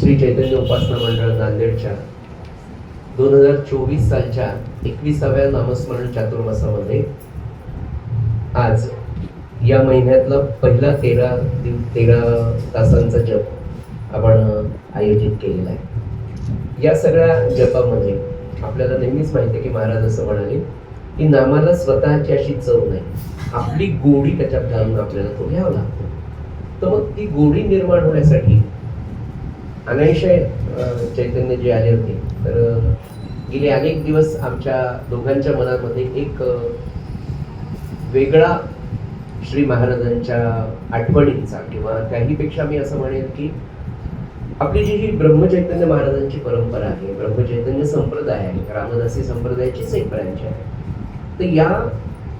श्री चैतन्य उपासना मंडळ नांदेडच्या दोन हजार चोवीस सालच्या एकविसाव्या नामस्मरण चातुर्मासामध्ये आज या महिन्यातला पहिला तेरा दिव तेरा तासांचा जप आपण आयोजित केलेला आहे. या सगळ्या जपामध्ये आपल्याला नेहमीच माहिती आहे की महाराज असं म्हणाले की नामाला स्वतःची अशी चव नाही. आपली गोडी त्याच्यात घालून आपल्याला तो घ्यावा लागतो. तर मग ती गोडी निर्माण होण्यासाठी अनायशय चैतन्य जे आले होते. तर गेले अनेक दिवस आमच्या दोघांच्या मनामध्ये एक वेगळा श्री महाराजांच्या आठवणींचा किंवा त्याहीपेक्षा मी असं म्हणेन की आपली जी ही ब्रह्मचैतन्य महाराजांची परंपरा आहे ब्रह्मचैतन्य संप्रदाय आहे रामदासी संप्रदायाचीच एक ब्रँच आहे. तर या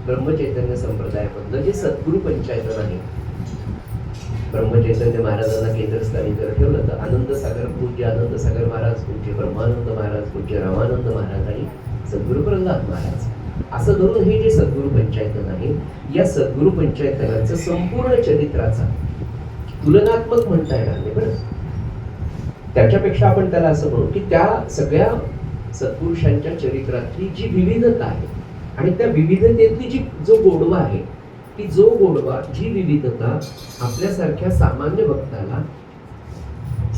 ब्रह्मचैतन्य संप्रदायामधलं जे सद्गुरू पंचायतन आहे ब्रह्मचैतन्य महाराजांना केंद्रस्थानी जर ठेवलं तर आनंद सागर पूज्य आनंद सागर महाराज पूज्य ब्रह्मानंद महाराज पूज्य रामानंद महाराज आणि सद्गुरु प्रल्हाद महाराज. असं धरून हे जे सद्गुरु पंचायतन आहे या सद्गुरु पंचायतनाचं संपूर्ण चरित्राचा तुलनात्मक म्हणता येणार नाही बरं. त्याच्यापेक्षा आपण त्याला असं म्हणू की त्या सगळ्या सत्पुरुषांच्या चरित्रातली जी विविधता आहे आणि त्या विविधतेतली जी जो गोडवा आहे की जो गोडवा जी विविधता आपल्यासारख्या सामान्य भक्ताला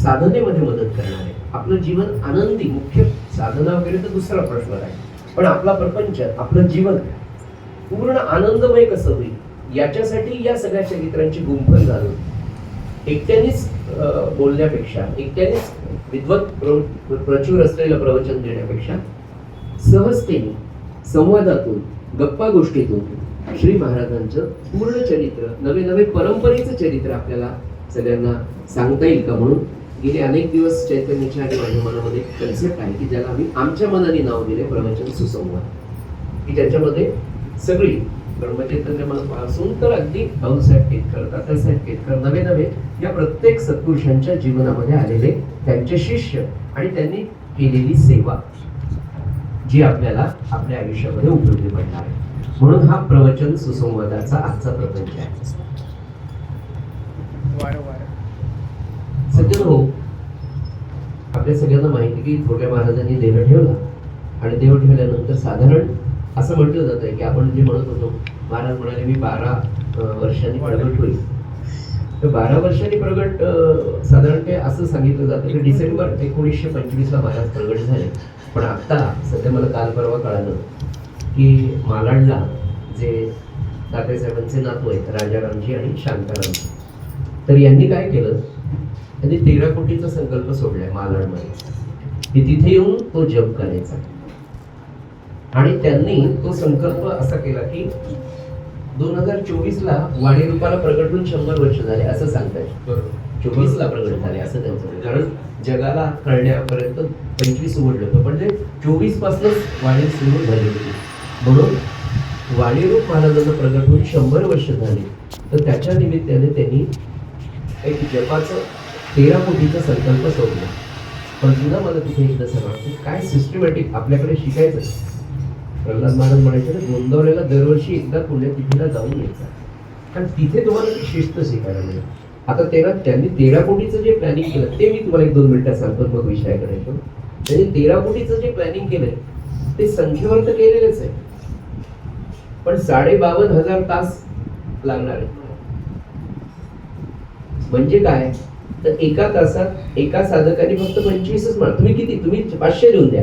साधनेमध्ये मदत करणार आहे. आपलं जीवन आनंदी मुख्य साधना वगैरे तर दुसरा प्रश्न आहे. पण आपला प्रपंच आपलं जीवन पूर्ण आनंदमय कसं होईल? याच्यासाठी या सगळ्या चरित्रांची गुंफण झालं एकट्यानेच अं, बोलण्यापेक्षा एकट्यानेच विद्वत प्रचूर असलेलं प्रवचन देण्यापेक्षा सहजतेने संवादातून गप्पा गोष्टीतून श्री महाराजांचं पूर्ण चरित्र नवे नवे परंपरेचं चरित्र आपल्याला सगळ्यांना सांगता येईल का म्हणून? गेले अनेक दिवस चैतन्याच्या आणि माझ्या मनामध्ये कन्सेप्ट आहे की ज्याला आम्ही आमच्या मनाने नाव दिले प्रवचन सुसंवाद. की ज्याच्यामध्ये सगळी ब्रह्मचैतन्यपासून तर अगदी भाऊसाहेब केतकर तात्यासाहेब केतकर नवे नवे या प्रत्येक सत्पुरुषांच्या जीवनामध्ये आलेले त्यांचे शिष्य आणि त्यांनी केलेली सेवा. जी आपल्याला आपल्या आयुष्यामध्ये उपयोगी पडणार आहे. म्हणून हा प्रवचन सुसंवादाचा आजचा प्रपंच आहे. सज्जन हो आपल्या सगळ्यांना माहिती की थोड्या महाराजांनी देह ठेवला आणि देह ठेवल्यानंतर साधारण असं म्हटलं जातं की आपण जे म्हणत होतो महाराज म्हणाले मी बारा वर्षांनी प्रगट होईल तर बारा वर्षांनी प्रगट साधारण ते असं सांगितलं जातं की डिसेंबर एकोणीसशे पंचवीसला महाराज प्रगट झाले. पण आत्ता सध्या मला काल परवा कळालं की मालाडला जे तात्यासाहेबांचे नातू आहेत राजारामजी आणि शांतारामजी तर यांनी काय केलं? त्यांनी तेरा कोटीचा संकल्प सोडलाय मालाडमध्ये. की तिथे येऊन तो जप करायचा. आणि त्यांनी तो संकल्प असा केला की दोन हजार चोवीस ला वाणी रूपाला प्रगट होऊन शंभर वर्ष झाले असं सांगताय. चोवीस ला प्रगट झाले असं त्यांचं. कारण जगाला कळण्यापर्यंत पंचवीस उघडलं होतं. पण ते चोवीस पासूनच वाणी सुरू झाली होती. म्हणून वाणीरूप महाराजांना प्रगट होऊन शंभर वर्ष झाली तर त्याच्या निमित्ताने त्यांनी एक जपाचं तेरा कोटीचा संकल्प सोडला. पण तुला मला तिथे एकदा सांगा काय सिस्टमॅटिक आपल्याकडे शिकायचं? प्रल्हाद महाराज म्हणायचे ना गोंदवलेला दरवर्षी एकदा पुण्यतिथीला जाऊन यायचा कारण तिथे तुम्हाला ती शिस्त शिकायला मिळेल. आता तेरा त्यांनी तेरा कोटीचं जे प्लॅनिंग केलं ते मी तुम्हाला एक दोन मिनिटात सांगतो मग विषयाकडे येतो त्यांनी तेरा कोटीचं जे प्लॅनिंग केलंय ते संख्येवर तर केलेलंच आहे. पण साडे बावन्न हजार तास लागणार आहे म्हणजे काय? तर एका तासात एका साधकाने फक्त पंचवीसच तुम्ही किती? तुम्ही पाचशे लिहून द्या.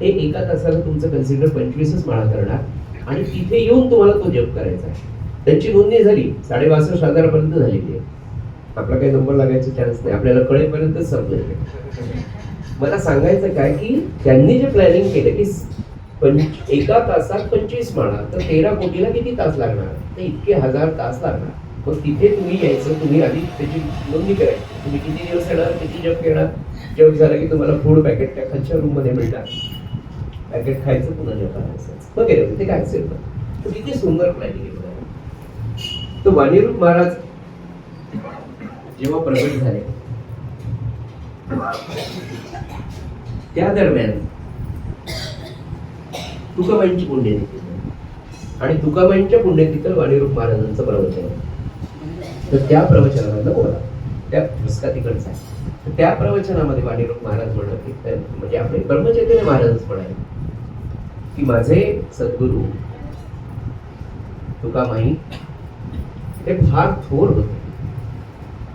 ते एका तासाला तुमचं कन्सिडर पंचवीसच माळा करणार आणि तिथे येऊन तुम्हाला तो जप करायचा आहे. त्यांची नोंदणी झाली साडेबासष्ट हजारापर्यंत झालेली आहे आपला काही नंबर लागायचा चान्स नाही आपल्याला कळेपर्यंत संपलं मला सांगायचं काय की त्यांनी जे प्लॅनिंग केलं की पंच एका तासात पंचवीस माळा तर तेरा कोटीला किती तास लागणार? तर इतके हजार तास लागणार. मग तिथे तुम्ही यायचं तुम्ही आधी त्याची नोंदणी करायची. तुम्ही किती दिवस येणार किती जप घेणार? जप झालं की तुम्हाला फूड पॅकेट त्या खालच्या रूममध्ये मिळणार. पॅकेट खायचं पुन्हा जप करायचं. वगैरे ते काय असेल? तर किती सुंदर प्लॅनिंग आहे बघा. वाणीरूप महाराज जेव्हा प्रगट झाले त्या दरम्यान तुकाबाईंची पुण्यतिथी आणि तुकाबाईंच्या पुण्यतिथीला वाणीरूप महाराजांचं प्रवचन आहे. तर त्या प्रवचनाला बोला. त्या भुसका तिकडचा आहे. तर त्या प्रवचनामध्ये वाणीरूप महाराज म्हणत म्हणजे आपले ब्रह्मचैतन्य महाराजच म्हणाले की माझे सद्गुरू. तुका माही ते फार थोर होते.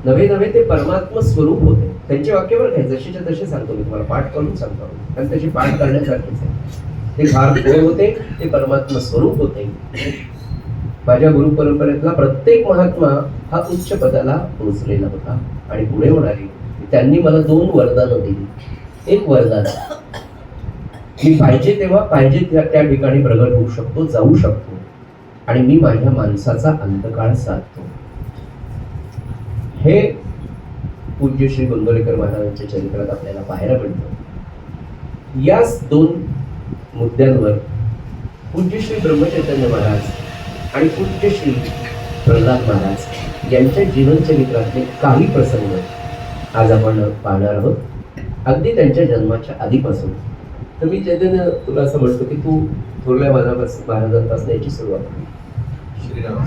नवे नवे ते परमात्म स्वरूप होते. त्यांचे वाक्यावर काय जसेच्या तसे सांगतो मी तुम्हाला. पाठ करून सांगतो. कारण त्याची पाठ करण्यासारखीच आहे. ते फार थोर होते ते परमात्म स्वरूप होते. माझ्या गुरु परंपरेतला प्रत्येक महात्मा हा उच्च पदाला पोहोचलेला होता आणि पुढे होणारी. त्यांनी मला दोन वरदानं दिली. एक वरदान. मी पाहिजे तेव्हा पाहिजे त्या त्या ठिकाणी प्रगट होऊ शकतो जाऊ शकतो. आणि मी माझ्या माणसाचा अंतकाळ साधतो. हे पूज्य श्री गोंदवलेकर महाराजांच्या चरित्रात आपल्याला पाहायला मिळतं. याच दोन मुद्द्यांवर पूज्य श्री ब्रह्मचैतन्य महाराज आणि पूज्य श्री प्रल्हाद महाराज यांच्या जीवनचरित्रातले काही प्रसंग आज आपण पाहणार आहोत. अगदी त्यांच्या जन्माच्या आधीपासून. तर मी चैतन्य तुला असं म्हणतो की तू थोरल्या महाराजापासून महाराजांपासून याची सुरुवात श्रीराम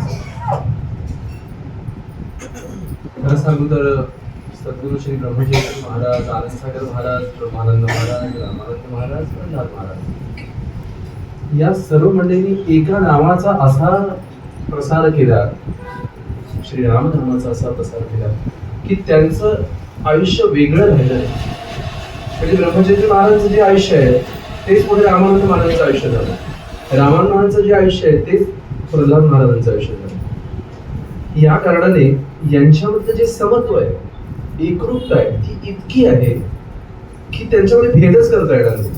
खरं सांगू तर सद्गुरु श्री ब्रह्मचंद्र महाराज आनंदसागर महाराज ब्रह्मानंद महाराज रामानंद महाराज प्रल्हाद महाराज. या सर्व मंडळींनी एका नावाचा असा प्रसार केला श्री रामधर्माचा असा प्रसार केला की त्यांचं आयुष्य वेगळं राहिलं म्हणजे ब्रह्मचर्य महाराजांचं जे आयुष्य आहे तेच पुढे रामानंद महाराजांचं आयुष्य झालं. रामानंद महाराजांचं जे आयुष्य आहे तेच प्रल्हाद महाराजांचं आयुष्य झालं. या कारणाने यांच्यामधलं जे समत्व आहे एकरूपता आहे ती इतकी आहे की त्यांच्यामध्ये भेदच करता येणार नाही.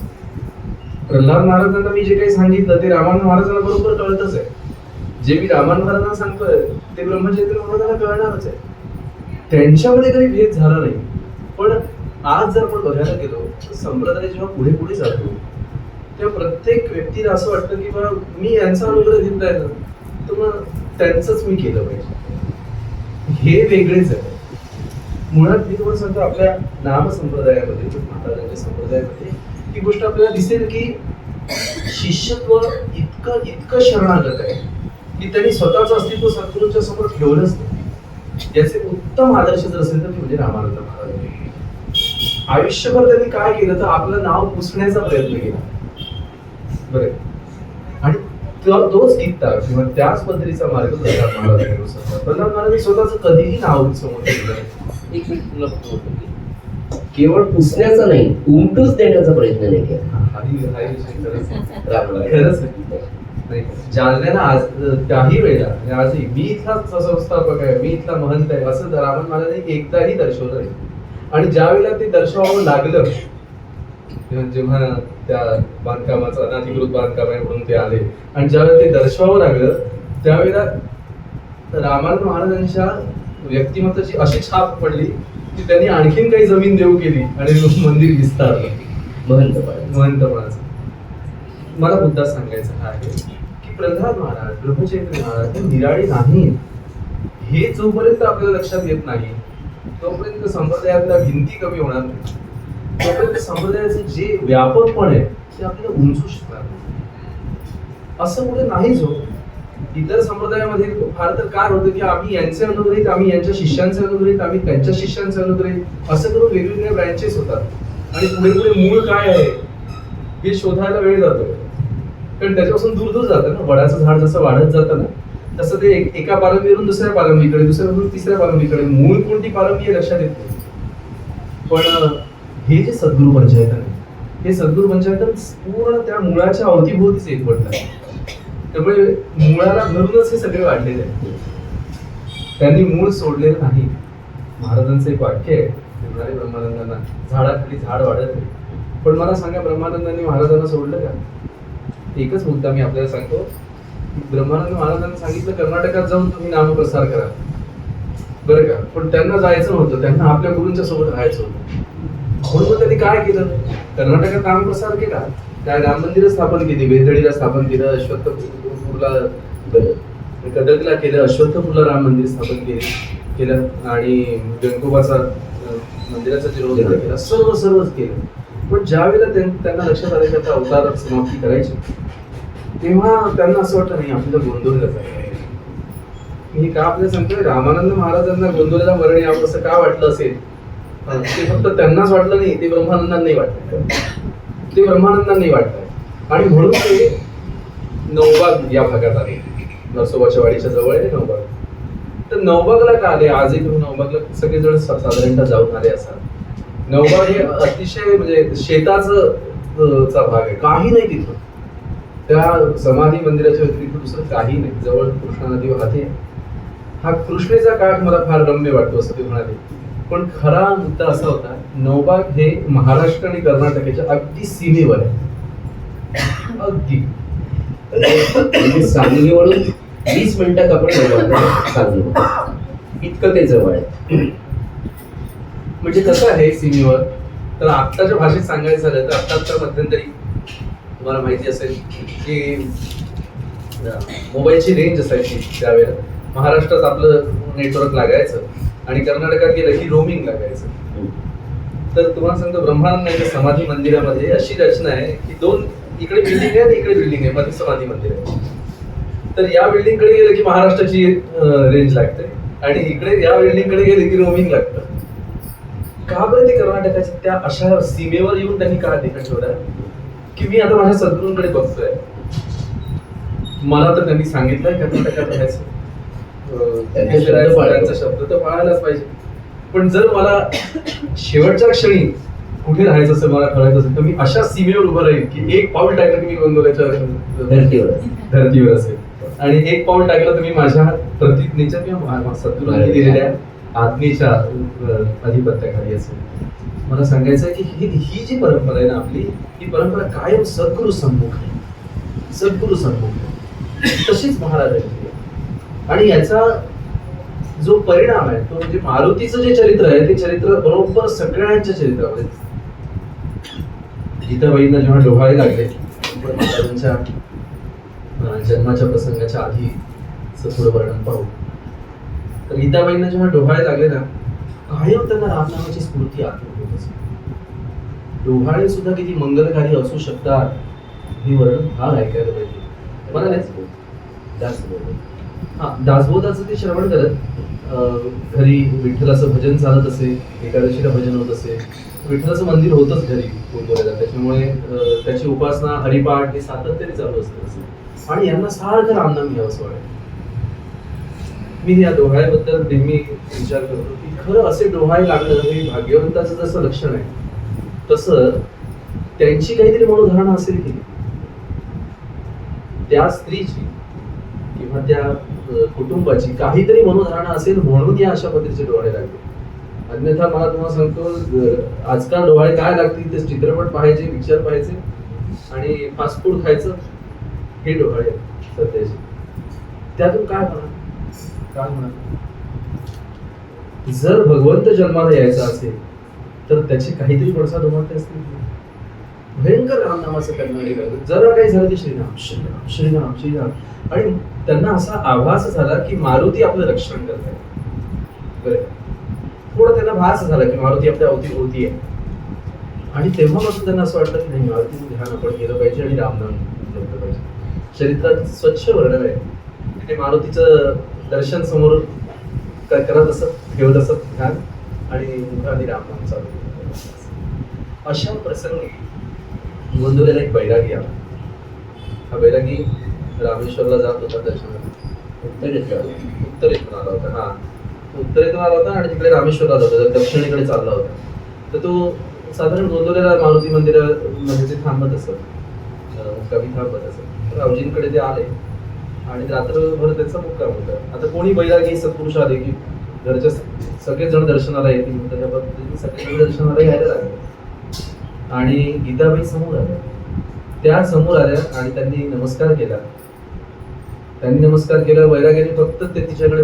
प्रल्हाद महाराजांना मी जे काही सांगितलं ते रामानंद महाराजांना बरोबर कळतच आहे. जे मी रामानंद महाराजांना सांगतोय ते ब्रह्मचैत्र महाराजांना कळणारच आहे. त्यांच्यामध्ये काही भेद झाला नाही. पण आज जर आपण बघायला गेलो तर संप्रदाय जेव्हा पुढे पुढे जातो तेव्हा प्रत्येक व्यक्तीला असं वाटतं की बा मी यांचा अनुग्रह घेतलाय ना तर मग त्यांचंच मी केलं पाहिजे. हे वेगळेच आहे. मुळात मी तुम्हाला सांगतो आपल्या नाम संप्रदायामध्ये महाराजांच्या संप्रदायामध्ये ही गोष्ट आपल्याला दिसेल की शिष्यत्व इतकं इतकं शरणागत आहे की त्यांनी स्वतःचं अस्तित्व सद्गुरूंच्या समोर ठेवलंच नाही. याचे उत्तम आदर्श जर असेल तर ते म्हणजे रामानंद महाराज. आयुष्यभर त्यांनी काय केलं तर आपलं नाव पुसण्याचा प्रयत्न केला. बरं. आणि तो- तोच गीता किंवा त्याच पद्धतीचा मार्ग प्रल्हाद महाराजांनी अनुसरला. प्रल्हाद महाराजांनी स्वतःच कधीही नाव समोर. एक केवळ पुसण्याचा नाही उमटूच देण्याचा प्रयत्न नाही केला. जालन्याला आज काही वेळेला म्हणजे आजही मी इथला संस्थापक आहे मी इथला महंत आहे असं रामन महाराजांनी एकदाही दर्शवलं नाही. आणि ज्या वेळेला ते दर्शवावं लागलं जेव्हा त्या बांधकामाचं अनाधिकृत बांधकाम आहे म्हणून ते आले आणि ज्यावेळेला ते दर्शवावं लागलं त्यावेळेला रामानंद महाराजांच्या व्यक्तिमत्वाची अशी छाप पडली की त्यांनी आणखीन काही जमीन देऊ केली आणि मंदिर विस्तारलं. महंतपणाचं मला मुद्दा सांगायचा हा आहे की प्रल्हाद महाराज ब्रह्मचैत्र महाराज हे निराळी नाही हे जोपर्यंत आपल्याला लक्षात येत नाही तोपर्यंत संप्रदायातल्या भिंती कमी होणार नाही. तोपर्यंत संप्रदायाचे जे व्यापकपण आहे ते आपल्याला उंचू शकणार असं कुठे नाहीच हो इतर संप्रदायामध्ये फार तर काय होतं की आम्ही यांचे अनुग्रहित आम्ही यांच्या शिष्यांचे अनुग्रहित आम्ही त्यांच्या शिष्यांचे अनुग्रहित असं करून वेगवेगळ्या ब्रँचेस होतात. आणि पुढे पुढे मूळ काय आहे? हे शोधायला वेळ जातो. कारण त्याच्यापासून दूर दूर जातं ना. वडाचं झाड जसं वाढत जातं ना तसं ते एका पारंबीवरून दुसऱ्या पारंबीकडे दुसऱ्यावरून तिसऱ्या पारंबीकडे मूळ कोणती पारंबी आहे लक्षात येत नाही. पण हे जे सद्गुरू पंचायत आहे हे सद्गुरू पंचायत पूर्ण त्या मुळाच्या अवतीभोवतीच एक पडतात त्यामुळे मुळाला धरूनच हे सगळे वाढलेले आहेत. त्यांनी मूळ सोडलेलं नाही. महाराजांचं एक वाक्य आहे म्हणाले ब्रह्मानंदांना झाडाखाली झाड वाढत नाही. पण मला सांगा ब्रह्मानंदांनी महाराजांना सोडलं का? एकच मुद्दा मी आपल्याला सांगतो ब्रह्मानंद महाराजांनी सांगितलं कर्नाटकात जाऊन तुम्ही नामप्रसार करा. बरं का? पण त्यांना जायचं नव्हतं. त्यांना आपल्या गुरूंच्या सोबत राहायचं होतं. म्हणून मग त्यांनी काय केलं? कर्नाटकात नामप्रसार केला. त्या राम मंदिर स्थापन केली बेदळीला स्थापन केलं अश्वत्थपूरला कदकला केलं अश्वत्थपूरला राम मंदिर स्थापन केले केलं आणि गणकोबाचा मंदिराचा जीर्णोद्धार केला. सर्व सर्वच केलं. पण ज्या वेळेला त्यांना लक्षात आलं की आता अवतार समाप्ती करायची. तेव्हा त्यांना असं वाटलं नाही आपल्याला गोंधळलं जायचं मी का आपल्याला सांगतोय रामानंद महाराजांना गोंधळेला मरण यावं असं का वाटलं असेल? ते फक्त त्यांनाच वाटलं नाही ते ब्रह्मानंदांनाही वाटलं ते ब्रह्मानंदांनाही वाटलं आणि म्हणून ते नवबाग या भागात आले. नरसोबाच्या वाडीच्या जवळ आहे नवबाग तर नवबागला का आले? आजही तुम्ही नवबागला सगळेजण साधारणतः जाऊन आले असाल. नवबाग हे अतिशय म्हणजे शेताचं चा भाग आहे. काही नाही तिथं. त्या समाधी मंदिराच्या व्यतिरिक्त दुसरं काही नाही. जवळ कृष्णा नदी वाहते हा कृष्णेचा काठ मला फार रम्य वाटतो असं ते म्हणाले. पण खरा मुद्दा असा होता नवबाग हे महाराष्ट्र आणि कर्नाटकाच्या अगदी सीमेवर आहे. अगदी. म्हणजे सांगलीवरून वीस मिनिटात आपण सांगली इतकं ते जवळ आहे. म्हणजे कसं आहे सीमेवर? तर आत्ताच्या भाषेत सांगायचं झालं तर आता तर मध्यंतरी तुम्हाला माहिती असेल की मोबाईलची रेंज असायची त्यावेळेला. महाराष्ट्रात आपलं नेटवर्क लागायचं आणि कर्नाटकात गेलं की रोमिंग लागायचं. तर तुम्हाला सांगतो ब्रह्मानंद समाधी मंदिरामध्ये अशी रचना आहे की दोन इकडे बिल्डिंग आहे आणि इकडे बिल्डिंग आहे मध्ये समाधी मंदिर आहे. तर या बिल्डिंगकडे गेलं की महाराष्ट्राची रेंज लागते आणि इकडे या बिल्डिंगकडे गेले की रोमिंग लागतं. का बरं ते कर्नाटकाच्या त्या अशा सीमेवर येऊन त्यांनी का ठिकाण ठेवलं की मी आता माझ्या सद्गुरूंकडे बघतोय. मला तर त्यांनी सांगितलंय कर्नाटकात राहायचं शब्द तर पाळायलाच पाहिजे. पण जर मला शेवटच्या क्षणी कुठे राहायचं असेल मला ठरवायचं असेल तर मी अशा सीमेवर उभं राहील की एक पाऊल टाकलं की मी गोंधळाच्या धर्तीवर. धर्तीवर असेल. आणि एक पाऊल टाकलं तर मी माझ्या प्रतिज्ञेच्या किंवा सद्गुरूंनी दिलेल्या आज्ञेच्या अं, अधिपत्याखाली असेल. मला सांगायचं आहे की ही ही जी परंपरा आहे ना आपली ही परंपरा कायम सद्गुरु सन्मुख आहे. सद्गुरु सन्मुख आहे. तशीच महाराजांची आणि याचा जो परिणाम आहे तो म्हणजे मारुतीचं जे चरित्र आहे ते चरित्र बरोबर सगळ्यांच्या चरित्रामध्ये गीताबाईंना जेव्हा डोहाळे लागले महाराजांच्या जन्माच्या प्रसंगाच्या आधी थोडं वर्णन पाहू. तर गीताबाईंना जेव्हा डोहाळे लागले ना कायम त्यांना रामनामाची स्फूर्ती आठवत होत. असे. डोहाळे सुद्धा किती मंगलकारी असू शकतात हे वर्णन फार ऐकायला पाहिजे मला नाही हा दासबोधाचं ते श्रवण करत अं, घरी विठ्ठलाचं भजन चालत असे एकादशीला भजन होत असे. विठ्ठलाचं मंदिर होतच घरी कोंबोऱ्याला त्याच्यामुळे त्याची उपासना हरिपाठ हे सातत्याने चालू असत असे. आणि यांना सारखं रामनाम घ्यावं असं वाटतं. मी या डोहाळ्याबद्दल नेहमी विचार करतो की खरं असे डोहाळे लागणं हे भाग्यवंताचं जसं लक्षण आहे तसं त्यांची काहीतरी मनोधारणा असेल की त्या स्त्रीची किंवा त्या कुटुंबाची काहीतरी मनोधारणा असेल म्हणून या अशा पद्धतीचे डोहाळे लागले. अन्यथा मला तुम्हाला सांगतो आजकाल डोहाळे काय लागतील ते चित्रपट पाहायचे पिक्चर पाहायचे आणि फास्ट फूड खायचं हे डोहाळे सध्याचे. त्यातून काय म्हणा काय म्हणा जर भगवंत जन्माला यायचा असेल तर त्याचे काहीतरी पडसाद उमटते असतील भयंकर रामनामाचं करणारे जरा काही झालं की श्रीराम श्रीराम श्रीराम श्रीराम. आणि त्यांना असा आभास झाला की मारुती आपलं रक्षण करत आहे. बरं. थोडा त्यांना भास झाला की मारुती आपल्या अवती होती आहे आणि तेव्हापासून त्यांना असं वाटलं की नाही मारुतीचं ध्यान आपण केलं पाहिजे आणि रामनाम जपलं पाहिजे. चरित्रात स्वच्छ वर्णन आहे. ते मारुतीचं दर्शन समोर करत असत ठेवत असत ध्यान आणि मुखाने रामनाम चालू अशा प्रसंगी गोंधळेला एक बैरागी आला. हा बैरागी रामेश्वरला जात होता दर्शनाला उत्तरेतला. उत्तरेतून आला होता. हा. उत्तरेतून आला होता आणि तिकडे रामेश्वरला आला होता. दक्षिणेकडे चालला होता. तर तो साधारण गोंदवलेला मारुती मंदिरामध्ये ते थांबत असत. कवी थांबत असत. तर रावजींकडे ते आले. आणि रात्रभर त्यांचा मुक्काम होता. आता कोणी बैरागी सत्पुरुष आले की घरच्या सगळेजण दर्शनाला येतील त्याच्या पद्धतीने सगळेजण दर्शनाला यायला लागले. आणि गीताबाई समोर आल्या. त्या समोर आल्या आणि त्यांनी नमस्कार केला. त्यांनी नमस्कार केला वैराग्याने फक्त ते तिच्याकडे